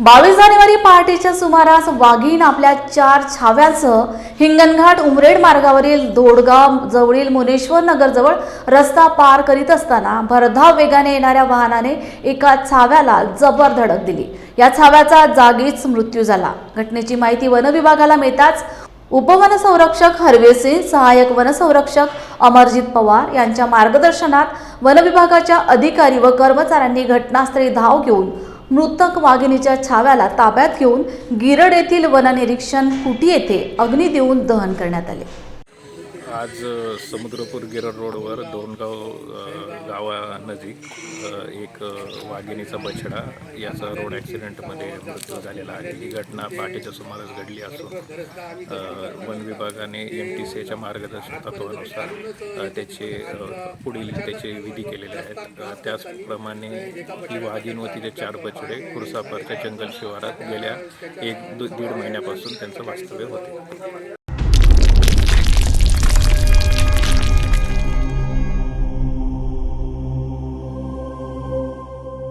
बावीस जानेवारी पहाटेच्या सुमारास वाघीण आपल्या चार छाव्यासह हिंगणघाट उमरेड मार्गावरील दोडगाव जवळील मुनेश्वर नगरजवळ रस्ता पार करीत असताना भरधाव वेगाने येणाऱ्या वाहनाने एका छाव्याला जबर धडक दिली. या छाव्याचा जागीच मृत्यू झाला. घटनेची माहिती वनविभागाला मिळताच उपवनसंरक्षक हरवे सिंग सहाय्यक वनसंरक्षक अमरजित पवार यांच्या मार्गदर्शनात वनविभागाच्या अधिकारी व कर्मचाऱ्यांनी घटनास्थळी धाव घेऊन मृतक वाघिणीच्या छाव्याला ताब्यात घेऊन गिरड येथील वननिरीक्षण कुटी येथे अग्नी देऊन दहन करण्यात आले. आज समुद्रपूर गिरड रोडवर दोनगाव गावानजीक एक वाघिणीचा बछडा याचा रोड ॲक्सिडेंटमध्ये मृत्यू झालेला आहे. ही घटना पहाटेच्या सुमारास घडली असून वन विभागाने एम टी सीच्या मार्गदर्शक तत्वानुसार त्याचे पुढील त्याचे विधी केलेले आहेत. त्याचप्रमाणे ही वाघीण व तिचे चार बछडे खुर्सापरच्या जंगल शिवारात गेल्या एक दो- दीड महिन्यापासून त्यांचं वास्तव्य होते.